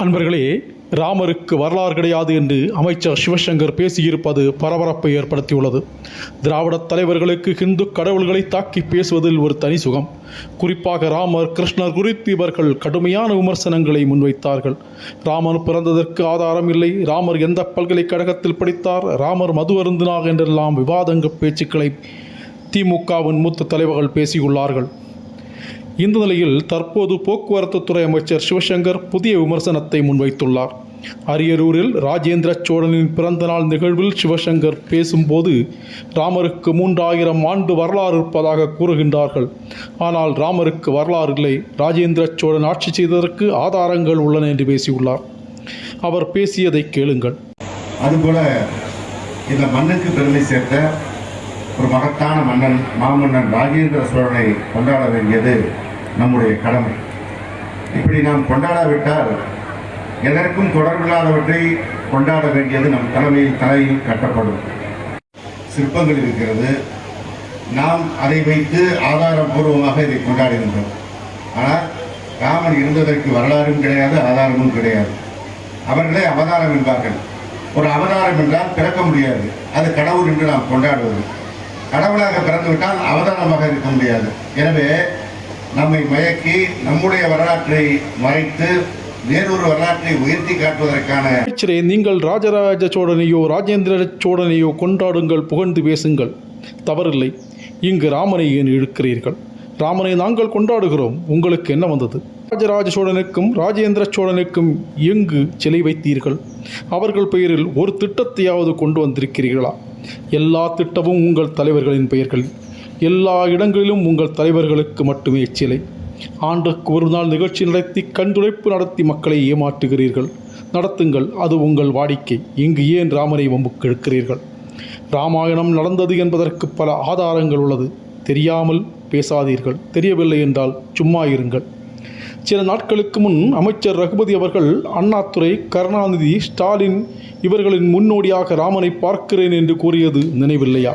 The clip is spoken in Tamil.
அன்பர்களே ராமருக்கு வரலாறு கிடையாது என்று அமைச்சர் சிவசங்கர் பேசியிருப்பது பரபரப்பை ஏற்படுத்தியுள்ளது. திராவிடத் தலைவர்களுக்கு ஹிந்து கடவுள்களை தாக்கி பேசுவதில் ஒரு தனி சுகம். குறிப்பாக ராமர் கிருஷ்ணர் குறித்து இவர்கள் கடுமையான விமர்சனங்களை முன்வைத்தார்கள். ராமர் பிறந்ததற்கு ஆதாரம் இல்லை. ராமர் எந்த பல்கலைக்கழகத்தில் படித்தார்? ராமர் மது அருந்தினார் என்றெல்லாம் விவாதங்க பேச்சுக்களை திமுகவின் மூத்த தலைவர்கள் பேசியுள்ளார்கள். இந்த நிலையில் தற்போது போக்குவரத்து துறை அமைச்சர் சிவசங்கர் புதிய விமர்சனத்தை முன்வைத்துள்ளார். அரியலூரில் ராஜேந்திர சோழனின் பிறந்தநாள் நிகழ்வில் சிவசங்கர் பேசும்போது ராமருக்கு மூன்றாயிரம் ஆண்டு வரலாறு இருப்பதாக கூறுகின்றார்கள். ஆனால் ராமருக்கு வரலாறு இல்லை. ராஜேந்திர சோழன் ஆட்சி செய்ததற்கு ஆதாரங்கள் உள்ளன என்று பேசியுள்ளார். அவர் பேசியதை கேளுங்கள். அதுபோல இந்த மண்ணுக்கு பெருமை சேர்த்த ஒரு மகத்தான மன்னன் மாமன்னன் ராஜேந்திர சோழனை கொண்டாட வேண்டியது நம்முடைய கடமை. இப்படி நாம் கொண்டாடாவிட்டால் எதற்கும் தொடர்பில்லாதவற்றை கொண்டாட வேண்டியது நம் தலைமையில் தலையில் கட்டப்படும். சிற்பங்கள் இருக்கிறது. நாம் அதை வைத்து ஆதாரபூர்வமாக இதை கொண்டாடுகின்றோம். ஆனால் ராமன் இருந்ததற்கு வரலாறும் கிடையாது ஆதாரமும் கிடையாது. அவர்களே அவதாரம் என்பார்கள். ஒரு அவதாரம் என்றால் பிறக்க முடியாது. அது கடவுள் என்று நாம் கொண்டாடுவது. கடவுளாக பிறந்துவிட்டால் அவதானமாக இருக்க முடியாது. எனவே நம்மை மயக்கி நம்முடைய வரலாற்றை மறைத்து வேறொரு வரலாற்றை உயர்த்தி காட்டுவதற்கான நீங்கள் ராஜராஜ சோழனையோ ராஜேந்திர சோழனையோ கொண்டாடுங்கள் புகழ்ந்து பேசுங்கள். தவறில்லை. இங்கு ராமனை ஏன் இழுக்கிறீர்கள்? ராமனை நாங்கள் கொண்டாடுகிறோம். உங்களுக்கு என்ன வந்தது? ராஜராஜ சோழனுக்கும் ராஜேந்திர சோழனுக்கும் எங்கு சிலை வைத்தீர்கள்? அவர்கள் பெயரில் ஒரு திட்டத்தையாவது கொண்டு வந்திருக்கிறீர்களா? எல்லா திட்டமும் உங்கள் தலைவர்களின் பெயர்களில் எல்லா இடங்களிலும் உங்கள் தலைவர்களுக்கு மட்டுமே சிலை. ஆண்டுக்கு ஒரு நாள் நிகழ்ச்சி நடத்தி கண்துடைப்பு நடத்தி மக்களை ஏமாற்றுகிறீர்கள். நடத்துங்கள் அது உங்கள் வாடிக்கை. இங்கு ஏன் ராமனை வம்புக்கு இழுக்கிறீர்கள் ராமாயணம் நடந்தது என்பதற்கு பல ஆதாரங்கள் உள்ளது. தெரியாமல் பேசாதீர்கள். தெரியவில்லை என்றால் சும்மா இருங்கள். சில நாட்களுக்கு முன் அமைச்சர் ரகுபதி அவர்கள் அண்ணாதுரை கருணாநிதி ஸ்டாலின் இவர்களின் முன்னோடியாக ராமனை பார்க்கிறேன் என்று கூறியது நினைவில்லையா?